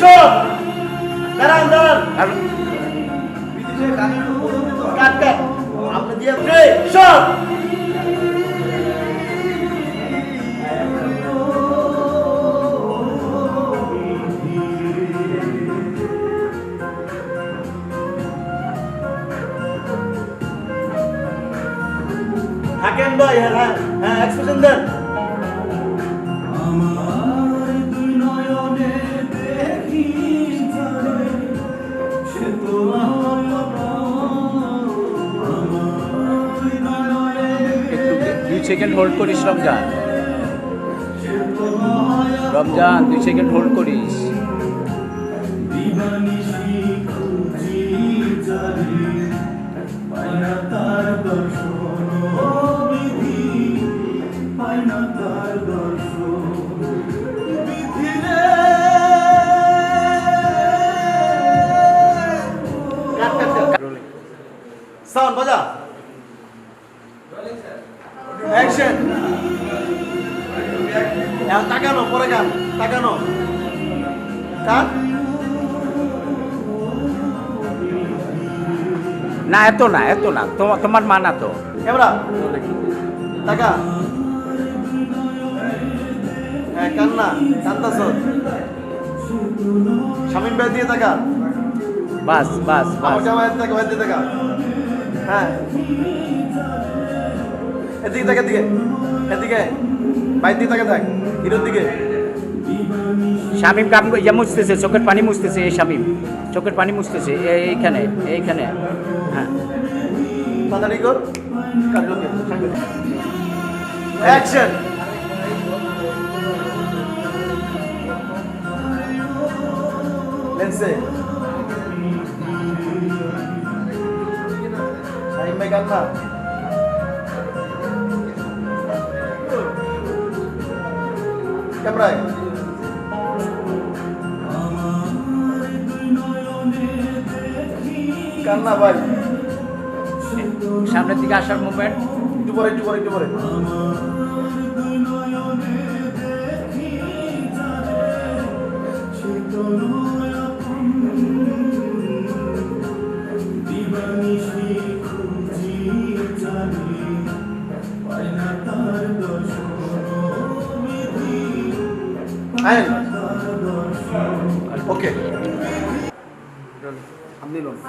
Shot দাঁড়ান three থাকেন ভাই হ্যাঁ হ্যাঁ হ্যাঁ এক্সপ্রেশন দেন। সেকেন্ড হোল্ড করিস রমজান। রমজান দুই সেকেন্ড হোল্ড করিস। দিবানিশি খুঁজি যারে, পাই না তার দর্শন ও বিধি, পাই না তার দর্শন। বিধি রে, কাট কাট কাট সাউন্ড বাজা অ্যাকশন তাকানো পরে গান তাকানো। কাট না এত না এত না তোমার তোমার মানা তো। ক্যামেরা। টাকা হ্যাঁ কান্না কান্দাস শামিম ভাই দিয়ে টাকা বাস বাস বাস। আমার টাকা ভাই দিয়ে টাকা হ্যাঁ। এদিকে টাকা দিকে এদিকে। ভাই দিয়ে টাকা থাক হিরোর দিকে। শামিম কাম ইয়া মুছতেছে চোখের পানি মুছতেছে এই শামিম। চোখের পানি মুছতেছে এইখানে এইখানে। হ্যাঁ। তাড়াতাড়ি কর। অ্যাকশন লেন্সে শাহিম ভাই কান্না ক্যামেরায় কান্না ভাই সামনের দিকে আসার মুভমেন্ট একটু পরে একটু পরে একটু পরে।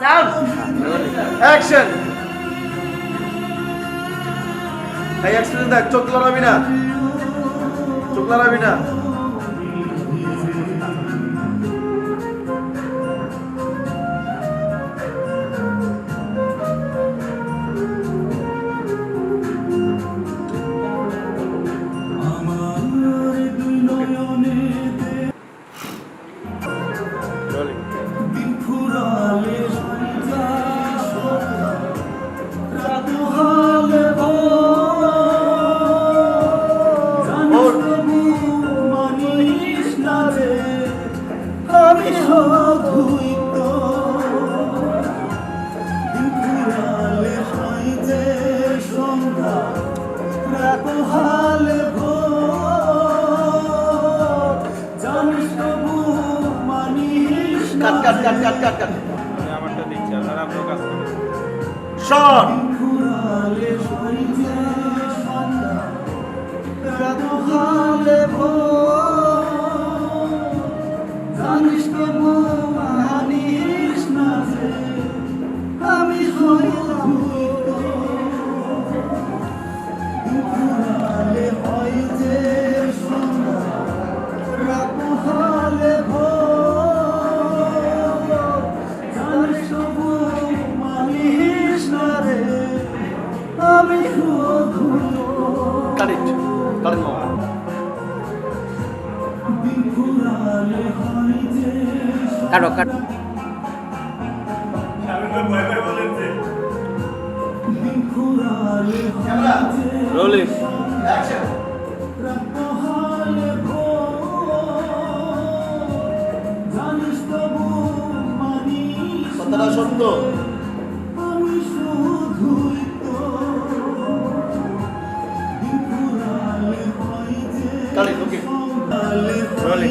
লোন অ্যাকশন এই অ্যাক্সিডেন্ট দেখ চোখ লড়াবি না চোখ লড়াবি না কাট কাট কাট কাট কাট কাট। আমি আমারটা দিচ্ছি আপনারা আপনার কাজ করেন। শট কাটো কাট ফুরালে ক্যামেরা রোলিং অ্যাকশন রাত হালে ভোর জানিস তবু কথাটা সত্য। আমি শুধুই তো ফুরালে যে কাট ইট ওকে। ফুরালে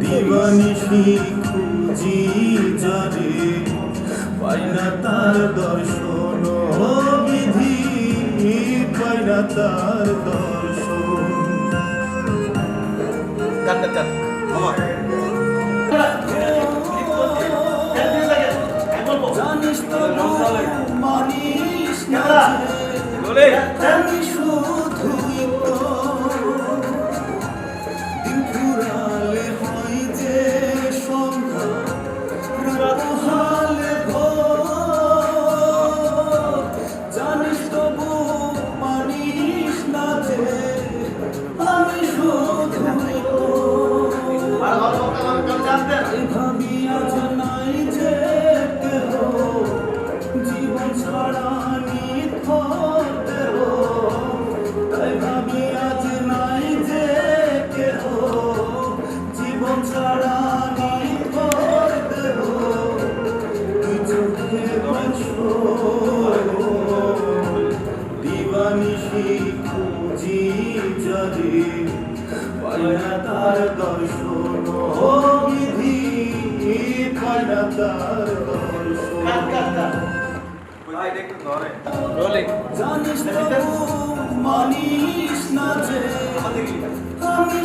দিবানিশি খুঁজি যারে পাই না তার দর্শন বিধি পাই না তার দর্শন। জানিস তো মানিস জানিস না যে আমি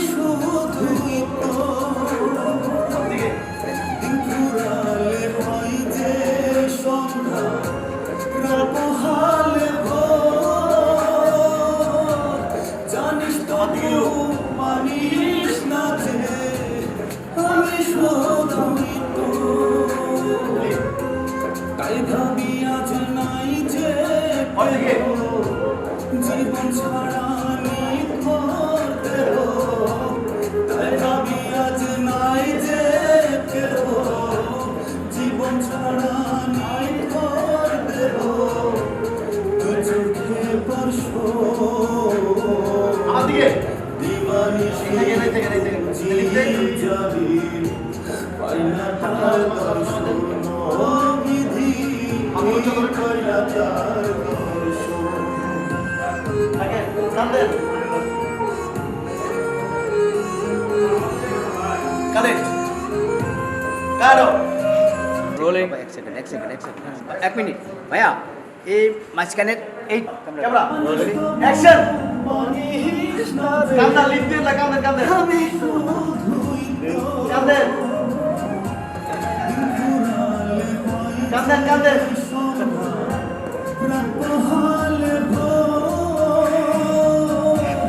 এক মিনিট। ভাইয়া এই মাঝখানের এই ক্যামেরা অ্যাকশন! কান্দা লিপ দিয়ে কান্দা কান্দা। কান্দেন কান্দেন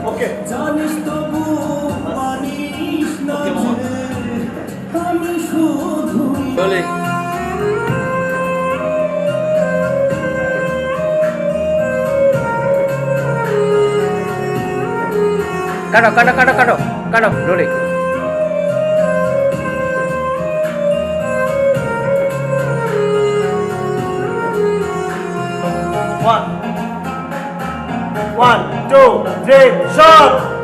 ওকে জানিস কাটো কাটো কাটো কাটো কাটো ডোলে One, two, three, shot!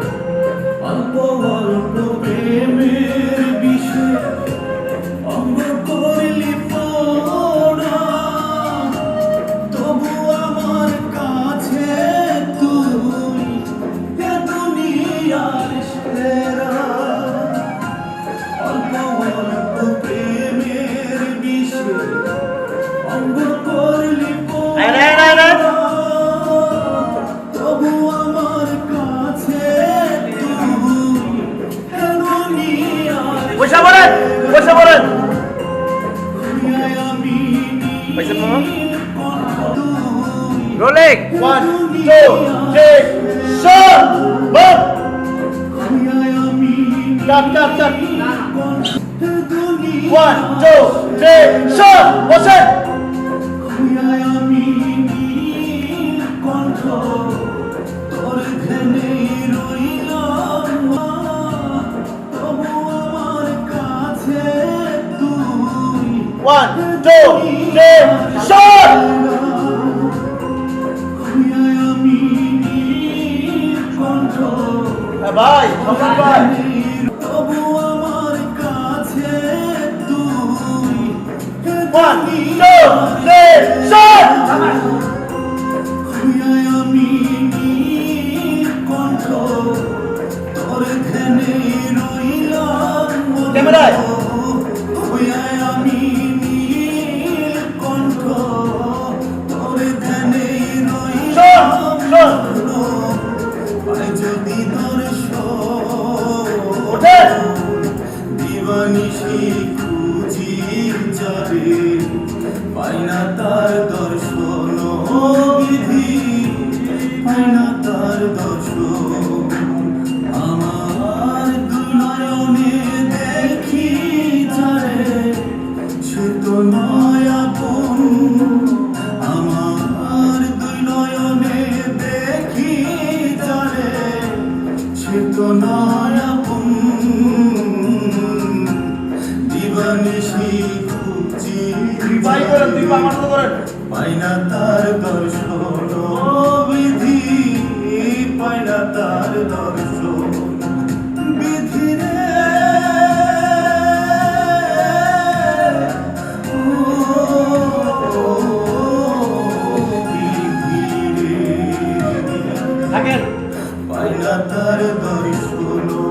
পাইনা তার দরি শোনো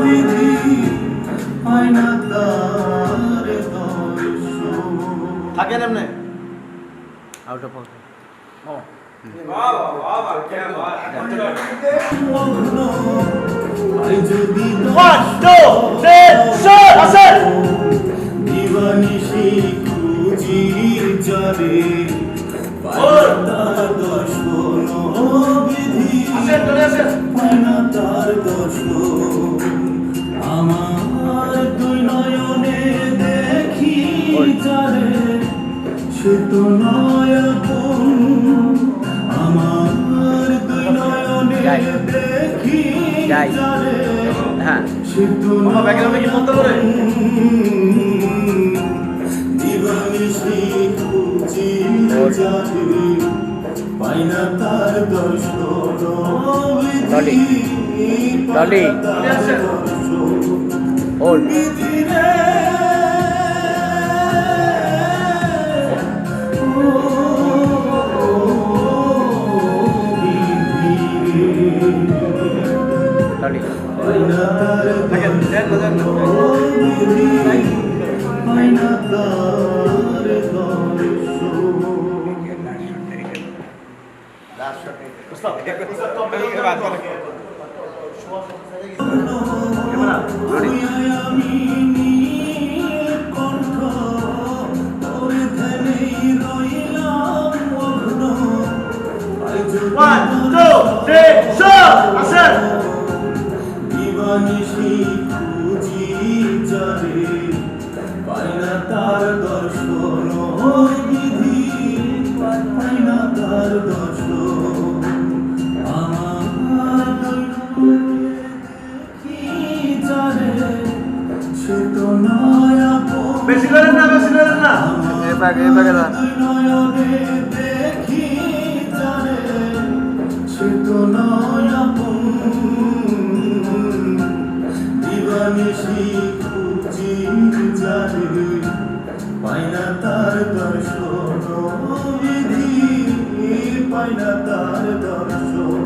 বিধি পাইনা তার দরি শোনো। থাকেন এমনে? আউট অফ পকেট ও। One, two, খুঁজি যাবে দশ আসেন চলে আসেন। তার আমার দুই নয়নে দেখি যারে। সে তো। আমার দুই নয়নে। দেখি। যারে। হ্যাঁ। সে তো ব্যাকগ্রাউন্ডে কি দিবানিশি খুঁজি যাবে পাইনা তার দর্শন ডলি। ডলি। চলে আসেন হোল্ড ডলি থাকেন দেন না দেন না ক্যামেরা তার দর্শন বিধি পাই না তার দর্শন বেশি করেন না বেশি করেন না এ পাকে এ পাকে দিবানিশি খুঁজি যারে পাই না তার তার দর্শন।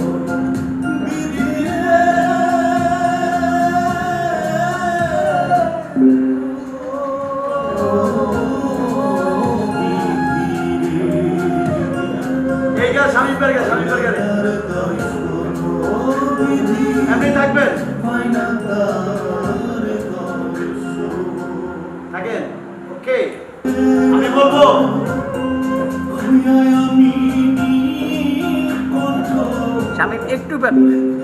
Equipment.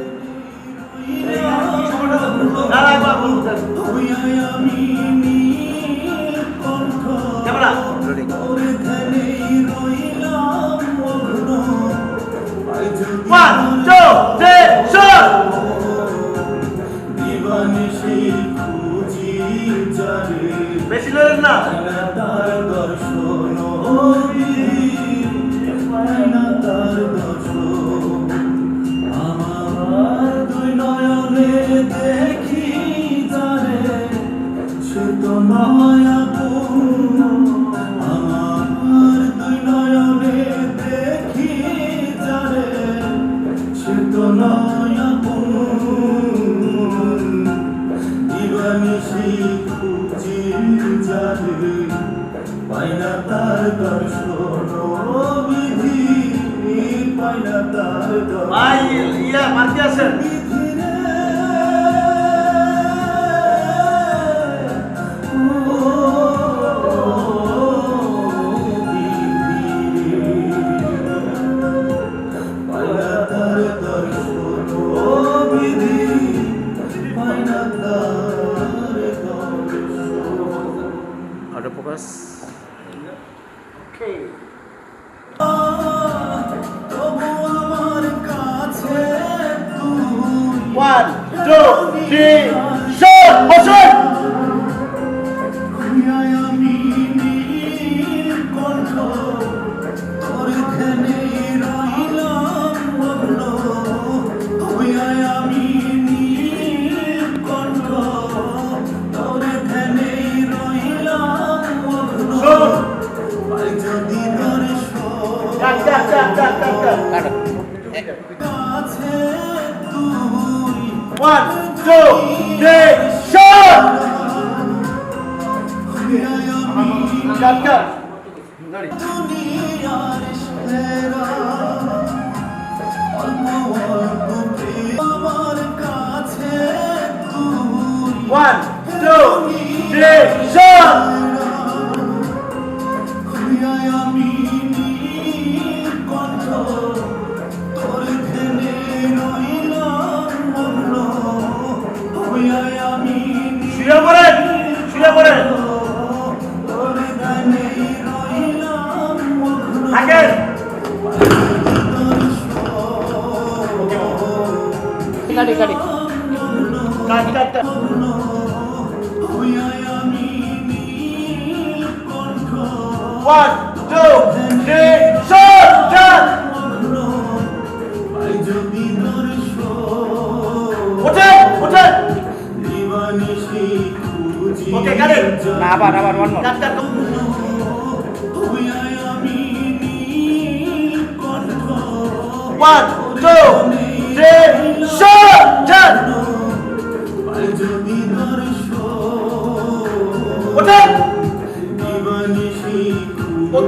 One, two, three, jump! শুয়ে পড়েন শুয়ে পড়েন One, two, three, soldiers! ওঠেন ওঠেন ওকে কারেন না আবার আবার one more cut cut One, two, three, shot!